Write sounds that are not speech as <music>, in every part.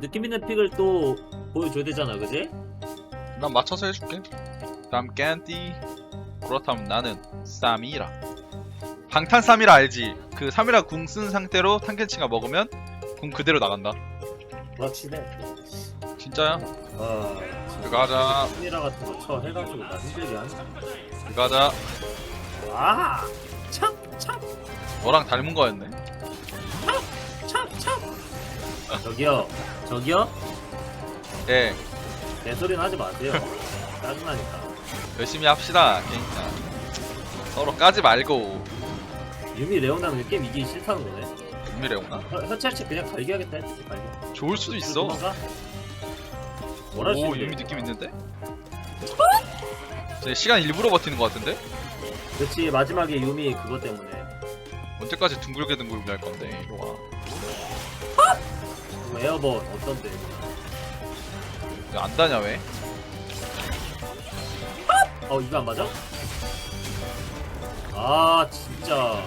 느낌 있는 픽을 또 보여줘야 되잖아, 그지? 난 맞춰서 해줄게. 다음 캔디. 그렇다면 나는 쌈이라. 방탄 쌈이라 알지? 그 쌈이라 궁 쓴 상태로 탄켄치가 먹으면 궁 그대로 나간다. 확실해. 진짜야? 아, 들어가자. 미라 같은 거 쳐 해가지고 나 힘들게 하네. 들어가자. 아, 참, 참, 너랑 닮은 거였네. 저기요, 저기요. 예. 내 소리는 하지 마세요. 짜증나니까. 열심히 합시다. 게임자. 서로 까지 말고. 유미 레오나는 게임 이기기 싫다는 거네. 은밀해 오나? 허치할치 그냥 갈기 하겠다 했지, 갈기. 좋을 수도 있어. 도망가? 뭘할 수 오, 있는데? 유미 느낌 있는데? 제 시간 일부러 버티는 것 같은데? 그렇지 마지막에 유미 그것 때문에 언제까지 둥글게 둥글게 할 건데? 이리 와. 그 에어본 어떤데? 왜안 다냐 왜? 어 이거 안 맞아? 아 진짜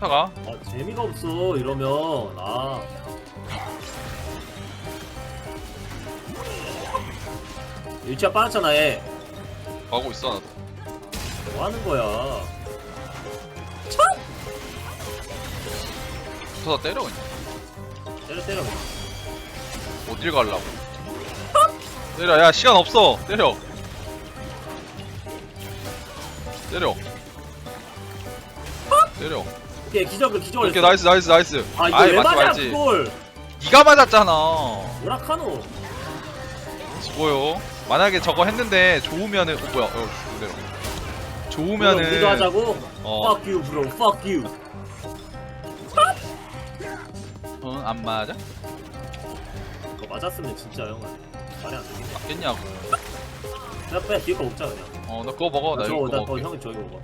타가 아, 재미가 없어 이러면 아 일치가 빠졌잖아 얘 가고 있어. 나도. 뭐 하는 거야 붙어서 때려 그냥. 때려 때려. 어딜 가려고? 때려. 야 시간 없어. 때려. 때려. 때려. 오케이 기적을 기적을 이렇게 했어. 나이스 나이스 나이스. 아 이거 아이, 왜 맞지 맞아 말지. 그걸 네가 맞았잖아. 오락하노 뭐요? 만약에 저거 했는데 좋으면은 어, 뭐야? 어, 그대로. 좋으면은 우리도 하자고? 어, Fuck you bro fuck you 어, 안 맞아? 그거 맞았으면 진짜 형은 말이 안 되겠네 맞겠냐고. 그냥 빼 뒤에 거 먹자 그냥 어, 너 그거 먹어. 나 아, 이거 저거 나 먹어. 어, 형이 저기 먹어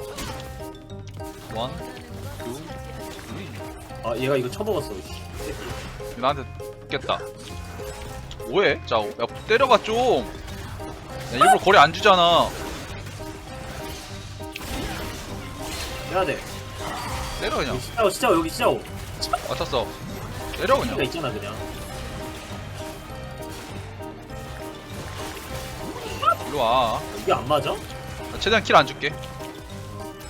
원, 투, 쓰리. 아 얘가 이거 쳐먹었어 씨. 나한테 붙겠다. 뭐해? 자, 야, 때려봐 좀. 야, 일부러 거리 안 주잖아. 해야 돼 때려 그냥. 여기 시작오 시작오 여기 시작오 맞췄어. 때려 그냥. 있잖아 그냥 이리 와. 이게 안 맞아? 나 최대한 킬 안 줄게.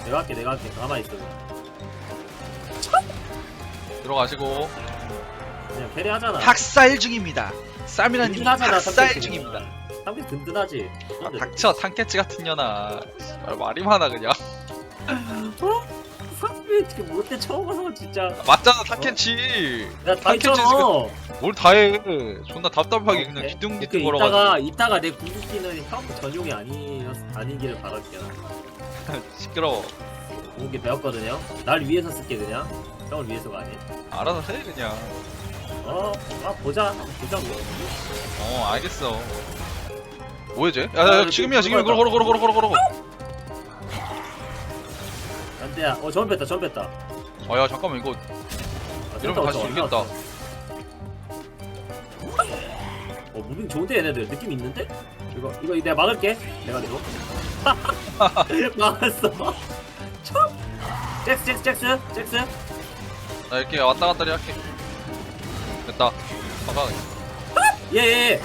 내가 할게 내가 할게 가만히 있어 그냥 들어가시고. 그냥 캐리 하잖아 학살 중입니다. 쌈이라님 학살. 중입니다. 삼겹 든든하지 아, 닥쳐 탕캐치 같은 년아. 말이 많아 그냥. 어? 삼겹 어떻게 못돼 쳐먹어서 진짜 맞잖아 탕캐치. 야다 삼겹 있잖아 뭘 다 해. 존나 답답하게 그냥 오케이. 기둥짓 오케이, 걸어가지고. 이따가 이따가 내 궁극기는 형 전용이 아니 아니기를 바랄게 나 <laughs> 시끄러워. 궁극기 배웠거든요 날 위해서 쓸게 그냥 형을 위해서가 아니 알아서 해 그냥. 어, 아 보자 보자 뭐 어 알겠어. 뭐해 쟤? 아, 야야 이거 지금이야 지금 그거다. 걸어 걸어 걸어 걸어 걸어 걸어. 안돼야 어 전뺐다전 뺐다 아야 잠깐만 이거 아, 이러면 다시 어쩌- 돌겠다. 어 무빙 좋은데 얘네들 느낌 있는데? 이거 이거 내가 막을게 내가 이거 <laughs> <laughs> 막았어 참 잭스 잭스 잭스 잭스 나 이렇게 왔다 갔다 할게. 됐다. 박아 그냥. 예예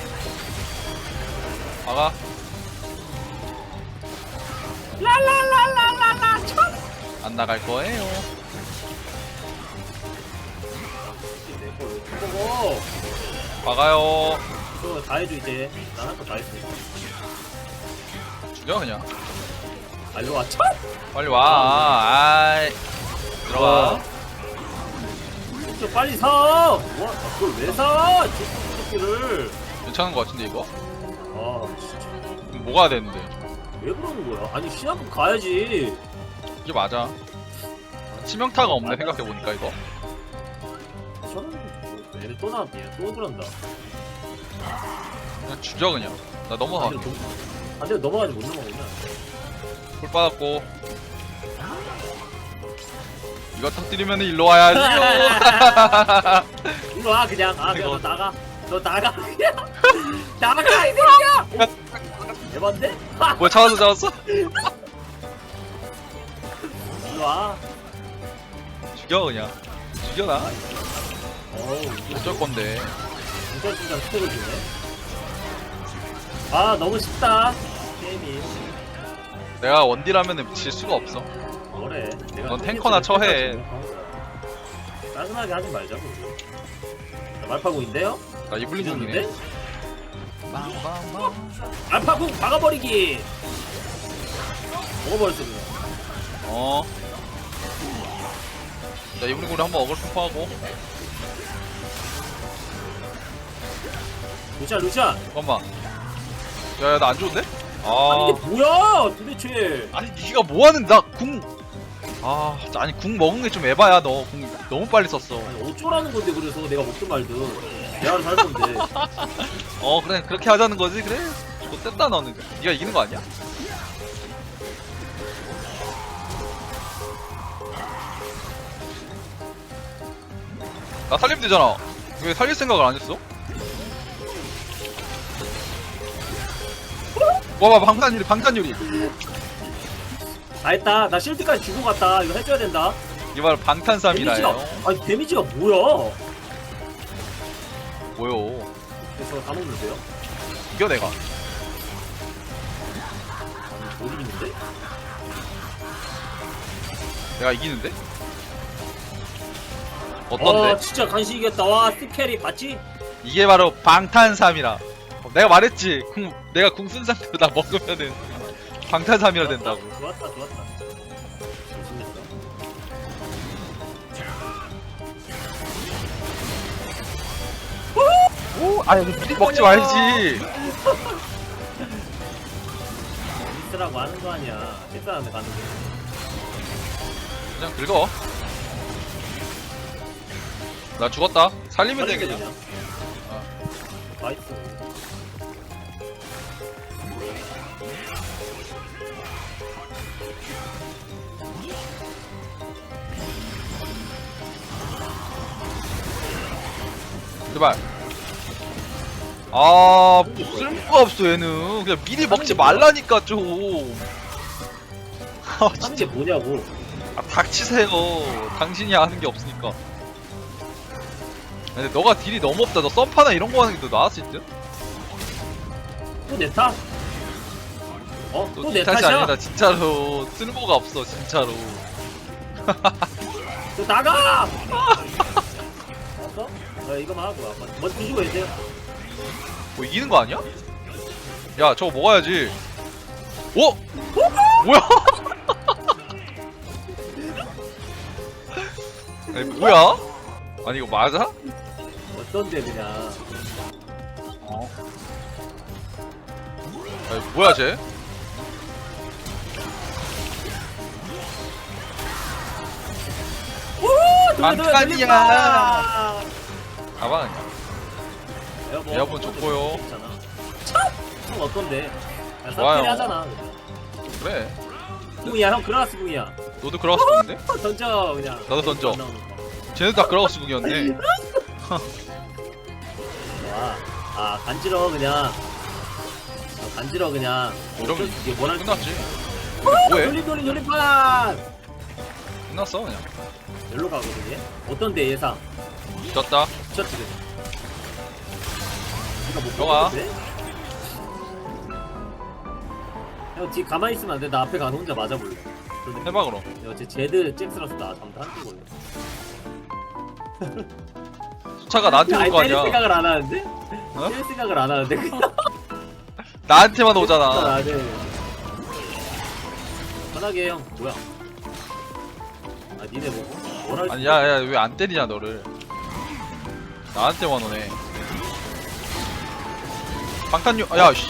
박아. 라라라라라라 참 안 나갈 거예요. 보고 박아요. 그거 다 해줘 이제 난할거다 했어 죽여 그냥. 아 일로 와참 빨리 와. 아이. 들어가. 좀 빨리 사 와, 아, 그걸 왜 사? 새끼를 괜찮은 거 같은데 이거? 아 진짜 뭐가 되는데? 왜 그러는 거야? 아니 신학급 가야지 이게 맞아. 치명타가 없네 생각해 보니까 이거. 저는 뭐, 얘네 또 나왔네 또 그런다 그냥 죽여 그냥. 나 넘어가. 동- 반대로 넘어가지 못 넘어가구나 풀 받았고. 이거 터뜨리면 일로 와야지. <laughs> 이리 와 그냥 아 그냥 이거. 너 나가 너 나가 그냥 <laughs> 나가 이 새끼야 대반데? 뭐야 잡았어 잡았어? <laughs> 와 죽여 그냥. 이겨나? 어우 어쩔 건데. 진짜 진짜 스텝을 주네 아 너무 쉽다 게임이 내가 원딜하면은 질 수가 없어. 뭐래 내가 넌 탱커나 쳐해. 짜증나게 하지 말자고 자, 말파공인데요? 나 이블린? 중이네. 말파공 박아버리기 먹어버렸어 그냥 어. 자 이블린 우리 한번 어글 스포하고. 루시안 루시안 잠깐만. 야야 나 안 좋은데? 아니 아. 이게 뭐야 도대체 아니 니가 뭐하는 나 궁. 아 진짜 아니 궁 먹은 게 좀 에바야 너 궁 너무 빨리 썼어. 아니 어쩌라는 건데 그래서 내가 먹든 말든 대화를 살 건데 어 그래 그렇게 하자는 거지 그래. 뭐 뗐다 너는. 네가 이기는 거 아니야? 나 살리면 되잖아. 왜 살릴 생각을 안 했어? 와봐 방탄 유리 방탄 유리 다 했다 나 실드까지 주고 갔다 이거 해줘야 된다 이말 방탄삼이라요 데미지가 아니 데미지가 뭐야 뭐요 그래서 다 먹는데요? 이겨 내가 아니 못 이기는데? 내가 이기는데? 아 어떤데? 진짜 간신이겠다. 와 스캐리 봤지? 이게 바로 방탄삼이라. 내가 말했지. 궁, 내가 궁쓴 상태로 나 먹으면은 방탄삼이라 된다고. 좋았다 좋았다. 오! 아 여기 먹지 말지. 미스라고 하는 거 아니야. 식사하는데 가는데 그냥 긁어 나 죽었다. 살리면 돼 그냥. 나이스 제발. 아 쓸모가 없어 얘는. 그냥 미리 먹지 말라니까 좀. 아, 하는 진짜 게 뭐냐고. 아, 닥치세요. 당신이 아는 게 없으니까 근데 너가 딜이 너무 없다 너 썸파나 이런 거 하는 게 더 나았을 듯? 또 내 탓? 어? 또 너네 내 탓이 탓이야? 아니다 진짜로 쓸모가 없어 진짜로 <laughs> 또 나가! 알았어? <laughs> 어, 이거만 하고 와. 먼저 뒤지고 계세요 뭐 이기는 거 아니야? 야 저거 먹어야지 오! <laughs> 뭐야? 아니 뭐야? 아니 이거 맞아? 어떤데 그냥 어. 아니 뭐야 쟤? 방탄이야. 가방 아니야 에어본, 에어본 좋고요. 형 어떤데? 야, 좋아요. 하잖아 그래 궁이야 형 그라가스 궁이야 너도 그라가스궁인데? 던져 그냥 나도 던져. 쟤네도 다 그라가스궁이었네 <laughs> 좋아 아 간지러워 그냥. 어, 간지러워 그냥. 이러면 이게 뭐랄 끝났지. 근데 뭐해? 돌림 돌림 돌림판 끝났어 그냥. 열로 가거든요 어떤데 예상? 졌다. 미쳤지 그냥. 니가 못. 보는데? 형뒤 가만히 있으면 안 돼. 나 앞에 가는 혼자 맞아볼래. 그런 느낌. 해봐 그럼. 야, 쟤 제드 잭스라서 나 잠도 한쪽 걸려 수 차가 나한테 올거 때릴 아니야? 생각을 안 하는데? 어? 때릴 생각을 안 하는데 그냥 <laughs> 나한테만 오잖아. 편하게 해, 형. 뭐야? 아 니네 뭐 뭐랄 아니 야야 왜 안 때리냐 너를. 나한테만 오네. 방탄유 야씨.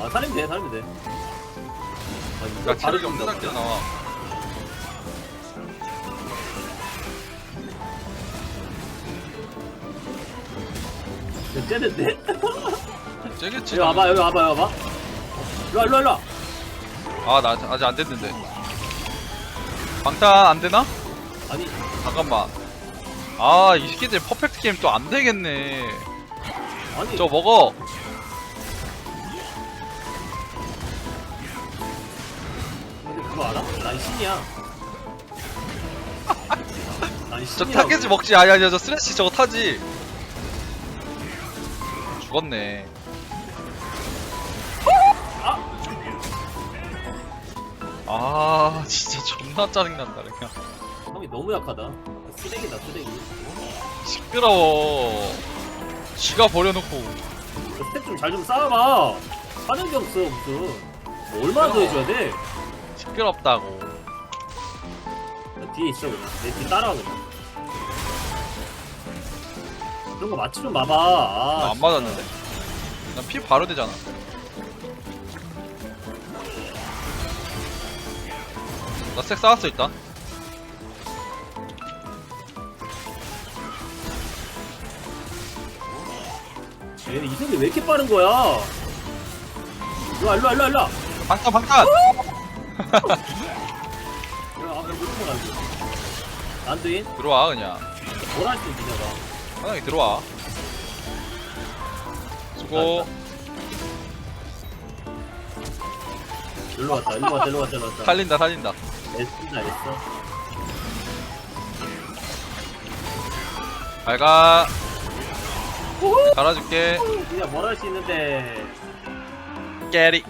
아 살리면 돼 살리면 돼. 아, 이거 야 바로 없는 상태로 나와 야, 째는데? 째겠지 여기 와봐 여기 와봐 여기 와봐. 일로와 일로와 일로와. 아나 아직 안 됐는데. 방탄 안 되나? 아니. 잠깐만. 아 이 새끼들 퍼펙트 게임 또 안 되겠네. 아니. 저 먹어. 근데 그거 알아? 난 신이야. <laughs> 아니 저 신이라고. 타겟이 먹지. 아니 아니야 저 쓰레쉬 저거 타지 죽었네. 아 진짜 존나 짜증난다 그냥. 형이 너무 약하다. 쓰레기다 쓰레기. 시끄러워. 지가 버려놓고. 스텝 좀잘 좀 쌓아봐. 하는 게 없어 무슨. 뭐 얼마나 더 해줘야 돼? 시끄럽다고. 나 뒤에 있어 그냥. 내뒤 따라와 그냥 그런 거 맞추 좀 봐봐. 아, 나안 맞았는데. 난 피 바로 되잖아. 나 스택 쌓았어 일단. 얘는 이속이 왜 이렇게 빠른 거야? 일로와 일로와 일로와 일로와. 방탄 방탄! 일로와 아못 들어가 안돼인? 들어와 그냥. 뭘할수 있냐 편 하게 들어와. 수고. 일로 왔다 일로 왔다 일로 왔다 일로 왔다. 살린다 살린다. 애쓴다 애써 잘가. 갈아줄게. 그냥 뭘할수 있는데. 깨리